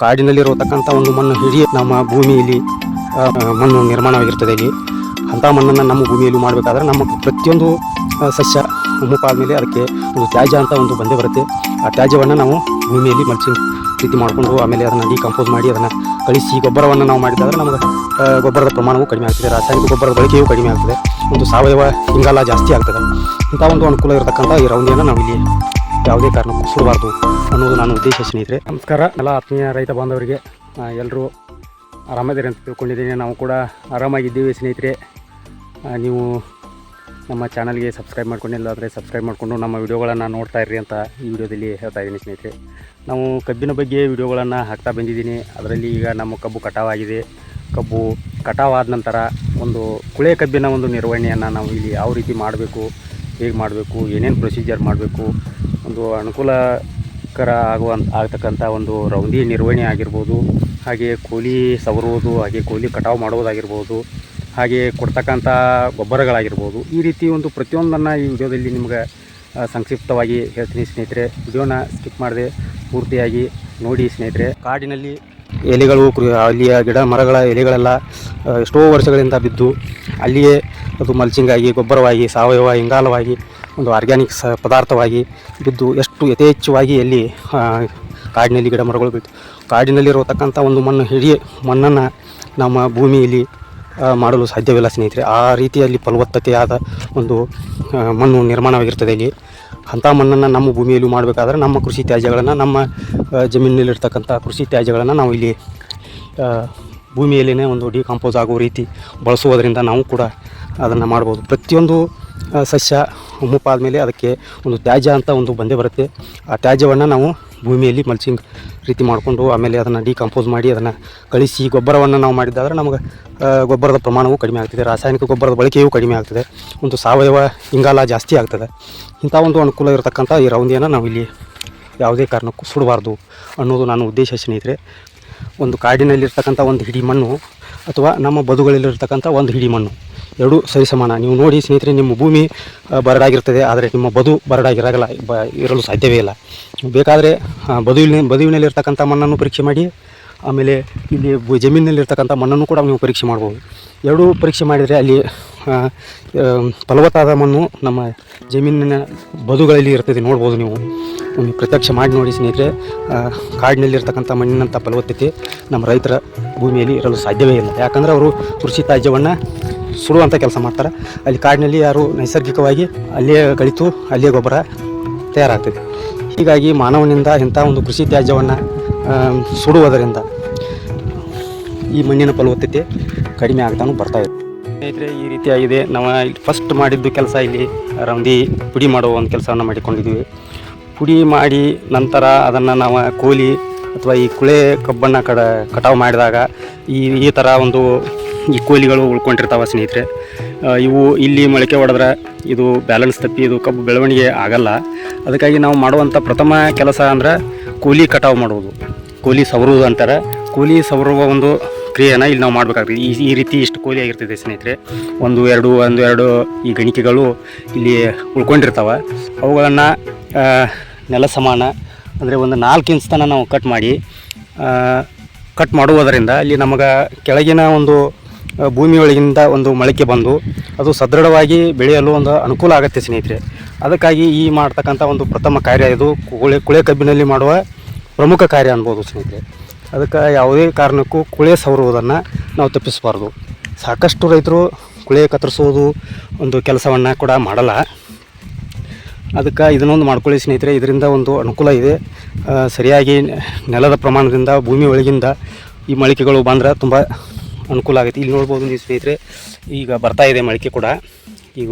ಕಾಡಿನಲ್ಲಿರತಕ್ಕಂಥ ಒಂದು ಮಣ್ಣು ಹಿಡಿಯ ನಮ್ಮ ಭೂಮಿಯಲ್ಲಿ ಮಣ್ಣು ನಿರ್ಮಾಣವಾಗಿರ್ತದೆ ಇಲ್ಲಿ. ಅಂಥ ಮಣ್ಣನ್ನು ನಮ್ಮ ಭೂಮಿಯಲ್ಲಿ ಮಾಡಬೇಕಾದ್ರೆ ನಮ್ಮ ಪ್ರತಿಯೊಂದು ಸಸ್ಯ ಮುಪ್ಪಾದ ಮೇಲೆ ಅದಕ್ಕೆ ಒಂದು ತ್ಯಾಜ್ಯ ಅಂತ ಒಂದು ಬಂದೇ ಬರುತ್ತೆ. ಆ ತ್ಯಾಜ್ಯವನ್ನು ನಾವು ಭೂಮಿಯಲ್ಲಿ ಮಲ್ಚಿಂಗ್ ರೀತಿ ಮಾಡಿಕೊಂಡು ಆಮೇಲೆ ಅದನ್ನು ಡಿಕಂಪೋಸ್ ಮಾಡಿ ಅದನ್ನು ಕಳಿಸಿ ಗೊಬ್ಬರವನ್ನು ನಾವು ಮಾಡಿದಾದ್ರೆ ನಮಗೆ ಗೊಬ್ಬರದ ಪ್ರಮಾಣವು ಕಡಿಮೆ ಆಗ್ತದೆ. ರಾಸಾಯನಿಕ ಗೊಬ್ಬರದ ಬಳಕೆಯೂ ಕಡಿಮೆ ಆಗ್ತದೆ. ಒಂದು ಸಾವಯವ ಇಂಗಾಲ ಜಾಸ್ತಿ ಆಗ್ತದೆ. ಇಂಥ ಒಂದು ಅನುಕೂಲ ಇರತಕ್ಕಂಥ ಈ ರೌಂದಿಯನ್ನು ನಾವು ಇಲ್ಲಿ ಯಾವುದೇ ಕಾರಣಕ್ಕೂ ಸುಡಬಾರ್ದು ಅನ್ನೋದು ನಾನು ಉದ್ದೇಶ ಸ್ನೇಹಿತರೆ. ನಮಸ್ಕಾರ. ಎಲ್ಲ ಆತ್ಮೀಯ ರೈತ ಬಾಂಧವರಿಗೆ ಎಲ್ಲರೂ ಆರಾಮದಿರಿ ಅಂತ ತಿಳ್ಕೊಂಡಿದ್ದೀನಿ. ನಾವು ಕೂಡ ಆರಾಮಾಗಿದ್ದೀವಿ ಸ್ನೇಹಿತರೆ. ನೀವು ನಮ್ಮ ಚಾನಲ್ಗೆ ಸಬ್ಸ್ಕ್ರೈಬ್ ಮಾಡ್ಕೊಂಡಿಲ್ಲ ಅಂದರೆ ಸಬ್ಸ್ಕ್ರೈಬ್ ಮಾಡಿಕೊಂಡು ನಮ್ಮ ವಿಡಿಯೋಗಳನ್ನು ನೋಡ್ತಾ ಇರ್ರಿ ಅಂತ ಈ ವಿಡಿಯೋದಲ್ಲಿ ಹೇಳ್ತಾ ಇದ್ದೀನಿ ಸ್ನೇಹಿತರೆ. ನಾವು ಕಬ್ಬಿನ ಬಗ್ಗೆ ವಿಡಿಯೋಗಳನ್ನು ಹಾಕ್ತಾ ಬಂದಿದ್ದೀನಿ. ಅದರಲ್ಲಿ ಈಗ ನಮ್ಮ ಕಬ್ಬು ಕಟಾವಾಗಿದೆ. ಕಬ್ಬು ಕಟಾವಾದ ನಂತರ ಒಂದು ಕುಳೆ ಕಬ್ಬಿನ ಒಂದು ನಿರ್ವಹಣೆಯನ್ನು ನಾವು ಇಲ್ಲಿ ಯಾವ ರೀತಿ ಮಾಡಬೇಕು ಹೇಗೆ ಮಾಡಬೇಕು, ಏನೇನು ಪ್ರೊಸೀಜರ್ ಮಾಡಬೇಕು, ಒಂದು ಅನುಕೂಲಕರ ಆಗುವಂಥ ಆಗ್ತಕ್ಕಂಥ ಒಂದು ರೌಂದಿ ನಿರ್ವಹಣೆ ಆಗಿರ್ಬೋದು, ಹಾಗೆ ಕೂಲಿ ಸವರುವುದು, ಹಾಗೆ ಕೂಲಿ ಕಟಾವು ಮಾಡುವುದಾಗಿರ್ಬೋದು, ಹಾಗೆ ಕೊಡ್ತಕ್ಕಂಥ ಗೊಬ್ಬರಗಳಾಗಿರ್ಬೋದು, ಈ ರೀತಿ ಒಂದು ಪ್ರತಿಯೊಂದನ್ನು ಈ ವಿಡಿಯೋದಲ್ಲಿ ನಿಮ್ಗೆ ಸಂಕ್ಷಿಪ್ತವಾಗಿ ಹೇಳ್ತೀನಿ ಸ್ನೇಹಿತರೆ. ವಿಡಿಯೋನ ಸ್ಕಿಪ್ ಮಾಡದೆ ಪೂರ್ತಿಯಾಗಿ ನೋಡಿ ಸ್ನೇಹಿತರೆ. ಕಾಡಿನಲ್ಲಿ ಎಲೆಗಳು ಅಲ್ಲಿಯ ಗಿಡ ಮರಗಳ ಎಲೆಗಳೆಲ್ಲ ಎಷ್ಟೋ ವರ್ಷಗಳಿಂದ ಬಿದ್ದು, ಅಲ್ಲಿಯೇ ಅದು ಮಲ್ಚಿಂಗ್ ಆಗಿ, ಗೊಬ್ಬರವಾಗಿ ಸಾವಯವ ಇಂಗಾಲವಾಗಿ ಒಂದು ಆರ್ಗ್ಯಾನಿಕ್ ಸ ಪದಾರ್ಥವಾಗಿ ಬಿದ್ದು ಎಷ್ಟು ಯಥೇಚ್ಛವಾಗಿ ಅಲ್ಲಿ ಕಾಡಿನಲ್ಲಿ ಗಿಡ ಮರಗಳು ಬಿದ್ದು ಕಾಡಿನಲ್ಲಿರತಕ್ಕಂಥ ಒಂದು ಮಣ್ಣು ಹಿಡಿಯ ಮಣ್ಣನ್ನು ನಮ್ಮ ಭೂಮಿಯಲ್ಲಿ ಮಾಡಲು ಸಾಧ್ಯವಿಲ್ಲ ಸ್ನೇಹಿತರೆ. ಆ ರೀತಿಯಲ್ಲಿ ಫಲವತ್ತತೆಯಾದ ಒಂದು ಮಣ್ಣು ನಿರ್ಮಾಣವಾಗಿರ್ತದೆ ಇಲ್ಲಿ. ಅಂಥ ಮಣ್ಣನ್ನು ನಮ್ಮ ಭೂಮಿಯಲ್ಲಿ ಮಾಡಬೇಕಾದ್ರೆ ನಮ್ಮ ಕೃಷಿ ತ್ಯಾಜ್ಯಗಳನ್ನು, ನಮ್ಮ ಜಮೀನಿನಲ್ಲಿರ್ತಕ್ಕಂಥ ಕೃಷಿ ತ್ಯಾಜ್ಯಗಳನ್ನು ನಾವು ಇಲ್ಲಿ ಭೂಮಿಯಲ್ಲಿನೇ ಒಂದು ಡಿಕಾಂಪೋಸ್ ಆಗುವ ರೀತಿ ಬಳಸುವುದರಿಂದ ನಾವು ಕೂಡ ಅದನ್ನು ಮಾಡ್ಬೋದು. ಪ್ರತಿಯೊಂದು ಸಸ್ಯ ಮುಪ್ಪಾದ ಮೇಲೆ ಅದಕ್ಕೆ ಒಂದು ತ್ಯಾಜ್ಯ ಅಂತ ಒಂದು ಬಂದೇ ಬರುತ್ತೆ. ಆ ತ್ಯಾಜ್ಯವನ್ನು ನಾವು ಭೂಮಿಯಲ್ಲಿ ಮಲ್ಚಿಂಗ್ ರೀತಿ ಮಾಡಿಕೊಂಡು ಆಮೇಲೆ ಅದನ್ನು ಡಿಕಂಪೋಸ್ ಮಾಡಿ ಅದನ್ನು ಕಳಿಸಿ ಗೊಬ್ಬರವನ್ನು ನಾವು ಮಾಡಿದ್ದಾದ್ರೆ ನಮಗೆ ಗೊಬ್ಬರದ ಪ್ರಮಾಣವೂ ಕಡಿಮೆ ಆಗ್ತದೆ. ರಾಸಾಯನಿಕ ಗೊಬ್ಬರದ ಬಳಕೆಯೂ ಕಡಿಮೆ ಆಗ್ತದೆ. ಒಂದು ಸಾವಯವ ಇಂಗಾಲ ಜಾಸ್ತಿ ಆಗ್ತದೆ. ಇಂಥ ಒಂದು ಅನುಕೂಲ ಇರತಕ್ಕಂಥ ಈ ರೌಂದಿಯನ್ನು ನಾವು ಇಲ್ಲಿ ಯಾವುದೇ ಕಾರಣಕ್ಕೂ ಸುಡಬಾರ್ದು ಅನ್ನೋದು ನಾನು ಉದ್ದೇಶ ಸ್ನೇಹಿತರೆ. ಒಂದು ಕಾಡಿನಲ್ಲಿರ್ತಕ್ಕಂಥ ಒಂದು ಹಿಡಿ ಮಣ್ಣು ಅಥವಾ ನಮ್ಮ ಬದುಗಳಲ್ಲಿರ್ತಕ್ಕಂಥ ಒಂದು ಹಿಡಿ ಮಣ್ಣು. ಎರಡೂ ಸರಿಸಮಾನ ನೀವು ನೋಡಿ ಸ್ನೇಹಿತರೆ, ನಿಮ್ಮ ಭೂಮಿ ಬರಡಾಗಿರ್ತದೆ. ಆದರೆ ನಿಮ್ಮ ಬದು ಬರಡಾಗಿರಾಗಲ್ಲ. ಇರಲು ಸಾಧ್ಯವೇ ಇಲ್ಲ. ಬೇಕಾದರೆ ಬದುವಿನ, ಬದುವಿನಲ್ಲಿರ್ತಕ್ಕಂಥ ಮಣ್ಣನ್ನು ಪರೀಕ್ಷೆ ಮಾಡಿ ಆಮೇಲೆ ಇಲ್ಲಿ ಜಮೀನಿನಲ್ಲಿರ್ತಕ್ಕಂಥ ಮಣ್ಣನ್ನು ಕೂಡ ನೀವು ಪರೀಕ್ಷೆ ಮಾಡ್ಬೋದು. ಎರಡೂ ಪರೀಕ್ಷೆ ಮಾಡಿದರೆ ಅಲ್ಲಿ ಫಲವತ್ತಾದ ಮಣ್ಣು ನಮ್ಮ ಜಮೀನಿನ ಬದುಗಳಲ್ಲಿ ಇರ್ತದೆ ನೋಡ್ಬೋದು ನೀವು. ಒಂದು ಪ್ರತ್ಯಕ್ಷ ಮಾಡಿ ನೋಡಿ ಸ್ನೇಹಿತರೆ ಕಾಡಿನಲ್ಲಿರ್ತಕ್ಕಂಥ ಮಣ್ಣಿನಂಥ ಫಲವತ್ತತೆ ನಮ್ಮ ರೈತರ ಭೂಮಿಯಲ್ಲಿ ಇರಲು ಸಾಧ್ಯವೇ ಇಲ್ಲ. ಯಾಕಂದರೆ ಅವರು ಕೃಷಿ ತ್ಯಾಜ್ಯವನ್ನು ಸುಡುವಂಥ ಕೆಲಸ ಮಾಡ್ತಾರೆ. ಅಲ್ಲಿ ಕಾಡಿನಲ್ಲಿ ಯಾರು ನೈಸರ್ಗಿಕವಾಗಿ ಅಲ್ಲೇ ಕಳಿತು ಅಲ್ಲೇ ಗೊಬ್ಬರ ತಯಾರಾಗ್ತದೆ. ಹೀಗಾಗಿ ಮಾನವನಿಂದ ಇಂಥ ಒಂದು ಕೃಷಿ ತ್ಯಾಜ್ಯವನ್ನು ಸುಡುವುದರಿಂದ ಈ ಮಣ್ಣಿನ ಫಲವತ್ತತೆ ಕಡಿಮೆ ಆಗ್ತಾನು ಬರ್ತಾ ಇದೆ. ಸ್ನೇಹಿತರೆ, ಈ ರೀತಿಯಾಗಿದೆ. ನಾವು ಫಸ್ಟ್ ಮಾಡಿದ್ದು ಕೆಲಸ ಇಲ್ಲಿ ರೌಂದಿ ಪುಡಿ ಮಾಡುವ ಒಂದು ಕೆಲಸವನ್ನು ಮಾಡಿಕೊಂಡಿದ್ದೀವಿ. ಪುಡಿ ಮಾಡಿ ನಂತರ ಅದನ್ನು ನಾವು ಕೋಲಿ ಅಥವಾ ಈ ಕುಳೆ ಕಬ್ಬನ್ನು ಕಡ, ಕಟಾವು ಮಾಡಿದಾಗ ಈ ಈ ಥರ ಒಂದು ಈ ಕೋಲಿಗಳು ಉಳ್ಕೊಂಡಿರ್ತಾವೆ ಸ್ನೇಹಿತರೆ. ಇವು ಇಲ್ಲಿ ಮೊಳಕೆ ಹೊಡೆದ್ರೆ ಇದು ಬ್ಯಾಲೆನ್ಸ್ ತಪ್ಪಿ ಇದು ಕಬ್ಬು ಬೆಳವಣಿಗೆ ಆಗಲ್ಲ. ಅದಕ್ಕಾಗಿ ನಾವು ಮಾಡುವಂಥ ಪ್ರಥಮ ಕೆಲಸ ಅಂದ್ರೆ ಕೂಲಿ ಕಟಾವು ಮಾಡುವುದು. ಕೂಲಿ ಸವರುವುದು ಅಂತಾರೆ. ಕೂಲಿ ಸವರುವ ಒಂದು ಕ್ರಿಯೆನ ಇಲ್ಲಿ ನಾವು ಮಾಡಬೇಕಾಗ್ತದೆ. ಈ ಈ ರೀತಿ ಇಷ್ಟು ಕೂಲಿ ಆಗಿರ್ತದೆ ಸ್ನೇಹಿತರೆ. ಒಂದು ಎರಡು ಒಂದು ಎರಡು ಈ ಗಣಿಕೆಗಳು ಇಲ್ಲಿ ಉಳ್ಕೊಂಡಿರ್ತಾವೆ. ಅವುಗಳನ್ನು ನೆಲ ಸಮಾನ ಅಂದರೆ ಒಂದು ನಾಲ್ಕು ಇಂಚ್ ನಾವು ಕಟ್ ಮಾಡಿ ಕಟ್ ಮಾಡುವುದರಿಂದ ಇಲ್ಲಿ ನಮಗೆ ಕೆಳಗಿನ ಒಂದು ಭೂಮಿಯೊಳಗಿಂದ ಒಂದು ಮೊಳಕೆ ಬಂದು ಅದು ಸದೃಢವಾಗಿ ಬೆಳೆಯಲು ಒಂದು ಅನುಕೂಲ ಆಗುತ್ತೆ ಸ್ನೇಹಿತರೆ. ಅದಕ್ಕಾಗಿ ಈ ಮಾಡ್ತಕ್ಕಂಥ ಒಂದು ಪ್ರಥಮ ಕಾರ್ಯ ಇದು ಕುಳೆ ಕುಳೆ ಕಬ್ಬಿನಲ್ಲಿ ಮಾಡುವ ಪ್ರಮುಖ ಕಾರ್ಯ ಅನ್ಬೋದು ಸ್ನೇಹಿತರೆ. ಅದಕ್ಕೆ ಯಾವುದೇ ಕಾರಣಕ್ಕೂ ಕುಳೆ ಸವರುವುದನ್ನು ನಾವು ತಪ್ಪಿಸಬಾರ್ದು. ಸಾಕಷ್ಟು ರೈತರು ಕುಳೆ ಕತ್ತರಿಸೋದು ಒಂದು ಕೆಲಸವನ್ನು ಕೂಡ ಮಾಡಲ್ಲ. ಅದಕ್ಕೆ ಇದನ್ನೊಂದು ಮಾಡ್ಕೊಳ್ಳಿ ಸ್ನೇಹಿತರೆ. ಇದರಿಂದ ಒಂದು ಅನುಕೂಲ ಇದೆ. ಸರಿಯಾಗಿ ನೆಲದ ಪ್ರಮಾಣದಿಂದ ಭೂಮಿ ಒಳಗಿಂದ ಈ ಮಳಿಕೆಗಳು ಬಂದ್ರೆ ತುಂಬ ಅನುಕೂಲ ಆಗುತ್ತೆ. ಇಲ್ಲಿ ನೋಡ್ಬೋದು ನೀವು ಸ್ನೇಹಿತರೆ, ಈಗ ಬರ್ತಾ ಇದೆ ಮಳಿಕೆ ಕೂಡ. ಈಗ,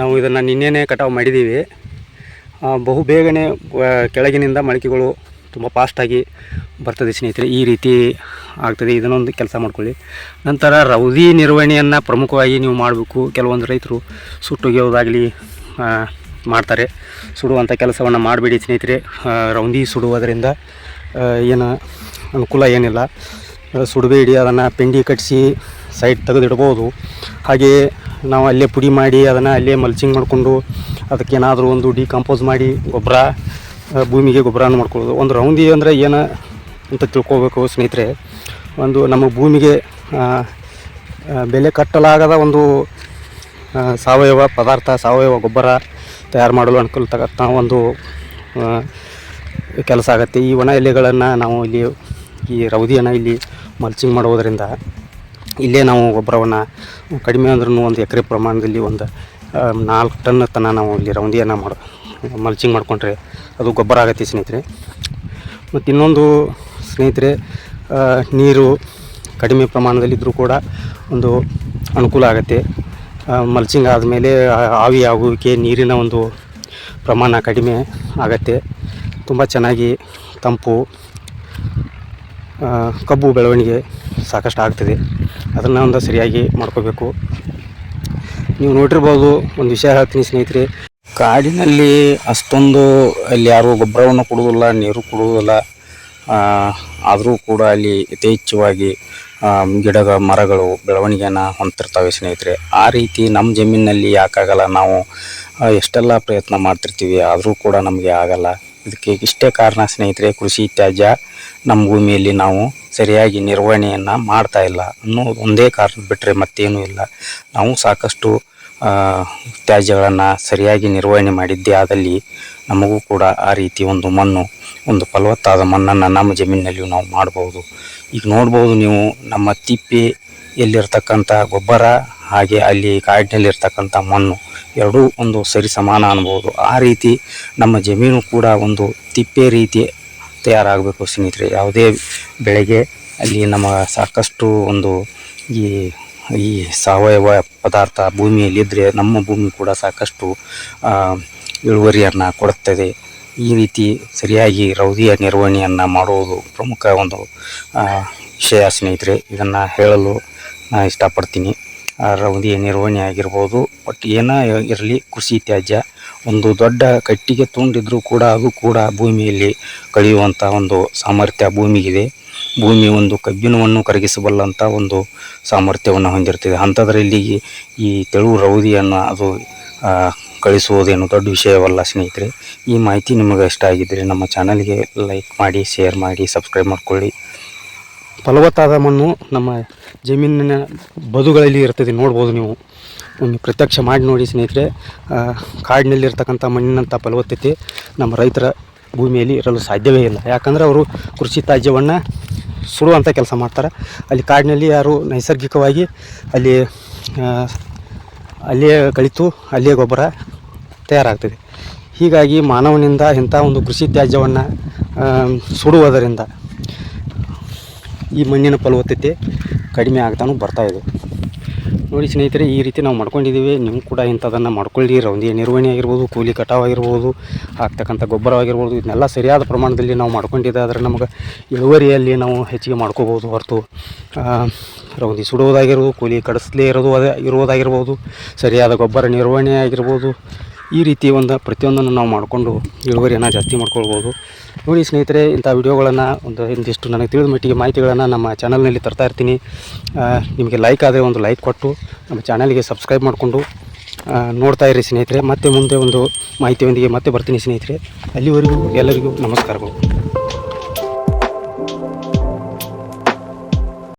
ನಾವು ಇದನ್ನು ನಿನ್ನೆನೇ ಕಟಾವು ಮಾಡಿದ್ದೀವಿ. ಬಹು ಬೇಗನೆ ಕೆಳಗಿನಿಂದ ಮಳಕೆಗಳು ತುಂಬ ಫಾಸ್ಟಾಗಿ ಬರ್ತದೆ ಸ್ನೇಹಿತರೆ. ಈ ರೀತಿ ಆಗ್ತದೆ. ಇದನ್ನೊಂದು ಕೆಲಸ ಮಾಡ್ಕೊಳ್ಳಿ. ನಂತರ ರೌದಿ ನಿರ್ವಹಣೆಯನ್ನು ಪ್ರಮುಖವಾಗಿ ನೀವು ಮಾಡಬೇಕು. ಕೆಲವೊಂದು ರೈತರು ಸುಟ್ಟೊಗೆಯೋದಾಗಲಿ ಮಾಡ್ತಾರೆ. ಸುಡುವಂಥ ಕೆಲಸವನ್ನು ಮಾಡಬೇಡಿ ಸ್ನೇಹಿತರೆ. ರೌದಿ ರೌಂದಿ ಸುಡುವುದರಿಂದ ಏನು ಅನುಕೂಲ ಏನಿಲ್ಲ. ಸುಡಬೇಡಿ ಅದನ್ನು ಪಿಂಡಿ ಕಟ್ಟಿಸಿ ಸೈಡ್ ತೆಗೆದಿಡ್ಬೋದು. ಹಾಗೆಯೇ ನಾವು ಅಲ್ಲೇ ಪುಡಿ ಮಾಡಿ ಅದನ್ನು ಅಲ್ಲೇ ಮಲ್ಚಿಂಗ್ ಮಾಡಿಕೊಂಡು ಅದಕ್ಕೇನಾದರೂ ಒಂದು ಡಿಕಂಪೋಸ್ ಮಾಡಿ ಗೊಬ್ಬರ ಭೂಮಿಗೆ ಗೊಬ್ಬರನ ಮಾಡ್ಕೊಳ್ಳೋದು. ಒಂದು ರೌಂದಿ ಅಂದರೆ ಏನು ಅಂತ ತಿಳ್ಕೊಬೇಕು ಸ್ನೇಹಿತರೆ. ಒಂದು ನಮ್ಮ ಭೂಮಿಗೆ ಬೆಲೆ ಕಟ್ಟಲಾಗದ ಒಂದು ಸಾವಯವ ಪದಾರ್ಥ, ಸಾವಯವ ಗೊಬ್ಬರ ತಯಾರು ಮಾಡಲು ಅನುಕೂಲ ತಗತ್ತ ಒಂದು ಕೆಲಸ ಆಗುತ್ತೆ. ಈ ಒಣ ಎಲೆಗಳನ್ನು ನಾವು ಇಲ್ಲಿ ಈ ರೌದಿಯನ್ನು ಇಲ್ಲಿ ಮಲ್ಚಿಂಗ್ ಮಾಡೋದರಿಂದ ಇಲ್ಲೇ ನಾವು ಗೊಬ್ಬರವನ್ನು ಕಡಿಮೆ ಅಂದ್ರೂ ಒಂದು ಎಕರೆ ಪ್ರಮಾಣದಲ್ಲಿ ಒಂದು ನಾಲ್ಕು ಟನ್ ತನಕ ನಾವು ಇಲ್ಲಿ ರೌಂದಿಯನ್ನು ಮಾಡಿ ಮಲ್ಚಿಂಗ್ ಮಾಡಿಕೊಂಡ್ರೆ ಅದು ಗೊಬ್ಬರ ಆಗತ್ತೆ ಸ್ನೇಹಿತರೆ. ಮತ್ತು ಇನ್ನೊಂದು ಸ್ನೇಹಿತರೆ ನೀರು ಕಡಿಮೆ ಪ್ರಮಾಣದಲ್ಲಿದ್ದರೂ ಕೂಡ ಒಂದು ಅನುಕೂಲ ಆಗುತ್ತೆ. ಮಲ್ಚಿಂಗ್ ಆದಮೇಲೆ ಆವಿ ಆಗುವಿಕೆ, ನೀರಿನ ಒಂದು ಪ್ರಮಾಣ ಕಡಿಮೆ ಆಗತ್ತೆ. ತುಂಬ ಚೆನ್ನಾಗಿ ತಂಪು ಕಬ್ಬು ಬೆಳವಣಿಗೆ ಸಾಕಷ್ಟು ಆಗ್ತದೆ. ಅದನ್ನು ಒಂದು ಸರಿಯಾಗಿ ಮಾಡ್ಕೋಬೇಕು. ನೀವು ನೋಡಿರ್ಬೋದು, ಒಂದು ವಿಷಯ ಹೇಳ್ತೀನಿ ಸ್ನೇಹಿತರೆ. ಕಾಡಿನಲ್ಲಿ ಅಷ್ಟೊಂದು ಅಲ್ಲಿ ಯಾರು ಗೊಬ್ಬರವನ್ನು ಕೊಡುವುದಿಲ್ಲ ನೀರು ಕೊಡುವುದಿಲ್ಲ ಆದರೂ ಕೂಡ ಅಲ್ಲಿ ಯಥೇಚ್ಛವಾಗಿ ಗಿಡದ ಮರಗಳು ಬೆಳವಣಿಗೆಯನ್ನು ಹೊಂದಿರ್ತವೆ ಸ್ನೇಹಿತರೆ. ಆ ರೀತಿ ನಮ್ಮ ಜಮೀನಿನಲ್ಲಿ ಯಾಕಾಗಲ್ಲ ನಾವು ಎಷ್ಟೆಲ್ಲ ಪ್ರಯತ್ನ ಮಾಡ್ತಿರ್ತೀವಿ, ಆದರೂ ಕೂಡ ನಮಗೆ ಆಗಲ್ಲ. ಇದಕ್ಕೆ ಇಷ್ಟೇ ಕಾರಣ ಸ್ನೇಹಿತರೆ, ಕೃಷಿ ತ್ಯಾಜ್ಯ ನಮ್ಮ ಭೂಮಿಯಲ್ಲಿ ನಾವು ಸರಿಯಾಗಿ ನಿರ್ವಹಣೆಯನ್ನು ಮಾಡ್ತಾ ಇಲ್ಲ. ಅನ್ನೋ ಒಂದೇ ಕಾರಣ ಬಿಟ್ಟರೆ ಮತ್ತೇನೂ ಇಲ್ಲ. ನಾವು ಸಾಕಷ್ಟು ತ್ಯಾಜ್ಯಗಳನ್ನು ಸರಿಯಾಗಿ ನಿರ್ವಹಣೆ ಮಾಡಿದ್ದೇ ಆದಲ್ಲಿ ನಮಗೂ ಕೂಡ ಆ ರೀತಿ ಒಂದು ಮಣ್ಣು, ಒಂದು ಫಲವತ್ತಾದ ಮಣ್ಣನ್ನು ನಮ್ಮ ಜಮೀನಿನಲ್ಲಿಯೂ ನಾವು ಮಾಡ್ಬೋದು ಈಗ ನೋಡ್ಬೋದು ನೀವು ನಮ್ಮ ತಿಪ್ಪೆ ಎಲ್ಲಿರ್ತಕ್ಕಂಥ ಗೊಬ್ಬರ ಹಾಗೆ ಅಲ್ಲಿ ಕಾಡಿನಲ್ಲಿರ್ತಕ್ಕಂಥ ಮಣ್ಣು ಎರಡೂ ಒಂದು ಸರಿ ಸಮಾನ ಅನ್ಬೋದು. ಆ ರೀತಿ ನಮ್ಮ ಜಮೀನು ಕೂಡ ಒಂದು ತಿಪ್ಪೆ ರೀತಿ ತಯಾರಾಗಬೇಕು ಸ್ನೇಹಿತರೆ. ಯಾವುದೇ ಬೆಳೆಗೆ ಅಲ್ಲಿ ನಮ್ಮ ಸಾಕಷ್ಟು ಒಂದು ಈ ಈ ಸಾವಯವ ಪದಾರ್ಥ ಭೂಮಿಯಲ್ಲಿದ್ದರೆ ನಮ್ಮ ಭೂಮಿ ಕೂಡ ಸಾಕಷ್ಟು ಇಳುವರಿಯನ್ನು ಕೊಡುತ್ತದೆ. ಈ ರೀತಿ ಸರಿಯಾಗಿ ರೌದಿಯ ನಿರ್ವಹಣೆಯನ್ನು ಮಾಡುವುದು ಪ್ರಮುಖ ಒಂದು ವಿಷಯ ಸ್ನೇಹಿತರೆ. ಇದನ್ನು ಹೇಳಲು ನಾನು ಇಷ್ಟಪಡ್ತೀನಿ. ರೌದಿಯ ನಿರ್ವಹಣೆ ಆಗಿರ್ಬೋದು ಒಟ್ಟು ಏನೇ ಇರಲಿ ಕೃಷಿ ತ್ಯಾಜ್ಯ, ಒಂದು ದೊಡ್ಡ ಕಟ್ಟಿಗೆ ತುಂಡಿದ್ರೂ ಕೂಡ ಅದು ಕೂಡ ಭೂಮಿಯಲ್ಲಿ ಕಳೆಯುವಂಥ ಒಂದು ಸಾಮರ್ಥ್ಯ ಭೂಮಿಗಿದೆ. ಭೂಮಿ ಒಂದು ಕಬ್ಬಿಣವನ್ನು ಕರಗಿಸಬಲ್ಲಂಥ ಒಂದು ಸಾಮರ್ಥ್ಯವನ್ನು ಹೊಂದಿರ್ತದೆ ಅಂಥದ್ರಲ್ಲಿ ಈ ತೆಳು ರೌದಿಯನ್ನು ಅದು ಕಳಿಸುವುದೇನು ದೊಡ್ಡ ವಿಷಯವಲ್ಲ ಸ್ನೇಹಿತರೆ. ಈ ಮಾಹಿತಿ ನಿಮಗೆ ಇಷ್ಟ ಆಗಿದ್ದರೆ ನಮ್ಮ ಚಾನಲ್ಗೆ ಲೈಕ್ ಮಾಡಿ ಶೇರ್ ಮಾಡಿ ಸಬ್ಸ್ಕ್ರೈಬ್ ಮಾಡ್ಕೊಳ್ಳಿ. ಫಲವತ್ತಾದ ಮಣ್ಣು ನಮ್ಮ ಜಮೀನಿನ ಬದುಗಳಲ್ಲಿ ಇರ್ತದೆ, ನೋಡ್ಬೋದು ನೀವು. ಒಂದು ಪ್ರತ್ಯಕ್ಷ ಮಾಡಿ ನೋಡಿ ಸ್ನೇಹಿತರೆ ಕಾಡಿನಲ್ಲಿರ್ತಕ್ಕಂಥ ಮಣ್ಣಿನಂಥ ಫಲವತ್ತತೆ ನಮ್ಮ ರೈತರ ಭೂಮಿಯಲ್ಲಿ ಇರಲು ಸಾಧ್ಯವೇ ಇಲ್ಲ. ಯಾಕಂದರೆ ಅವರು ಕೃಷಿ ತ್ಯಾಜ್ಯವನ್ನು ಸುಡುವಂಥ ಕೆಲಸ ಮಾಡ್ತಾರೆ. ಅಲ್ಲಿ ಕಾಡಿನಲ್ಲಿ ಯಾರು ನೈಸರ್ಗಿಕವಾಗಿ ಅಲ್ಲಿ ಅಲ್ಲಿಯೇ ಕಳಿತು, ಅಲ್ಲಿಯೇ ಗೊಬ್ಬರ ತಯಾರಾಗ್ತದೆ. ಹೀಗಾಗಿ ಮಾನವನಿಂದ ಇಂಥ ಒಂದು ಕೃಷಿ ತ್ಯಾಜ್ಯವನ್ನು ಸುಡುವುದರಿಂದ ಈ ಮಣ್ಣಿನ ಫಲವತ್ತತೆ ಕಡಿಮೆ ಆಗ್ತಾನೂ ಬರ್ತಾ ಇದೆ. ನೋಡಿ ಸ್ನೇಹಿತರೆ, ಈ ರೀತಿ ನಾವು ಮಾಡ್ಕೊಂಡಿದ್ದೀವಿ. ನೀವು ಕೂಡ ಇಂಥದನ್ನು ಮಾಡ್ಕೊಳ್ಳಿ ರೌಂದಿಯ ನಿರ್ವಹಣೆ ಆಗಿರ್ಬೋದು, ಕೂಲಿ ಕಟಾವ್ ಆಗಿರ್ಬೋದು ಆಗ್ತಕ್ಕಂಥ ಗೊಬ್ಬರವಾಗಿರ್ಬೋದು ಇದನ್ನೆಲ್ಲ ಸರಿಯಾದ ಪ್ರಮಾಣದಲ್ಲಿ ನಾವು ಮಾಡ್ಕೊಂಡಿದ್ದೆ. ಆದರೆ ನಮಗೆ ಇಳುವರಿಯಲ್ಲಿ ನಾವು ಹೆಚ್ಚಿಗೆ ಮಾಡ್ಕೋಬೋದು ಹೊರತು ರೌಂದಿ ಸುಡುವುದಾಗಿರ್ಬೋದು ಕೂಲಿ ಕಡಿಸ್ಲೇ ಇರೋದು ಅದೇ ಇರುವುದಾಗಿರ್ಬೋದು ಸರಿಯಾದ ಗೊಬ್ಬರ ನಿರ್ವಹಣೆ ಆಗಿರ್ಬೋದು ಈ ರೀತಿ ಒಂದು ಪ್ರತಿಯೊಂದನ್ನು ನಾವು ಮಾಡಿಕೊಂಡು ಇಳುವರಿಯನ್ನು ಜಾಸ್ತಿ ಮಾಡ್ಕೊಳ್ಬೋದು. ನೋಡಿ ಸ್ನೇಹಿತರೆ, ಇಂಥ ವಿಡಿಯೋಗಳನ್ನು ಒಂದು ಇಂದಿಷ್ಟು ನನಗೆ ತಿಳಿದ ಮಟ್ಟಿಗೆ ಮಾಹಿತಿಗಳನ್ನು ನಮ್ಮ ಚಾನಲ್ನಲ್ಲಿ ತರ್ತಾ ಇರ್ತೀನಿ. ನಿಮಗೆ ಲೈಕ್ ಆದರೆ ಒಂದು ಲೈಕ್ ಕೊಟ್ಟು ನಮ್ಮ ಚಾನಲ್ಗೆ ಸಬ್ಸ್ಕ್ರೈಬ್ ಮಾಡಿಕೊಂಡು ನೋಡ್ತಾ ಇರಿ ಸ್ನೇಹಿತರೆ. ಮತ್ತೆ ಮುಂದೆ ಒಂದು ಮಾಹಿತಿಯೊಂದಿಗೆ ಮತ್ತೆ ಬರ್ತೀನಿ ಸ್ನೇಹಿತರೆ. ಅಲ್ಲಿವರೆಗೂ ಎಲ್ಲರಿಗೂ ನಮಸ್ಕಾರಗಳು.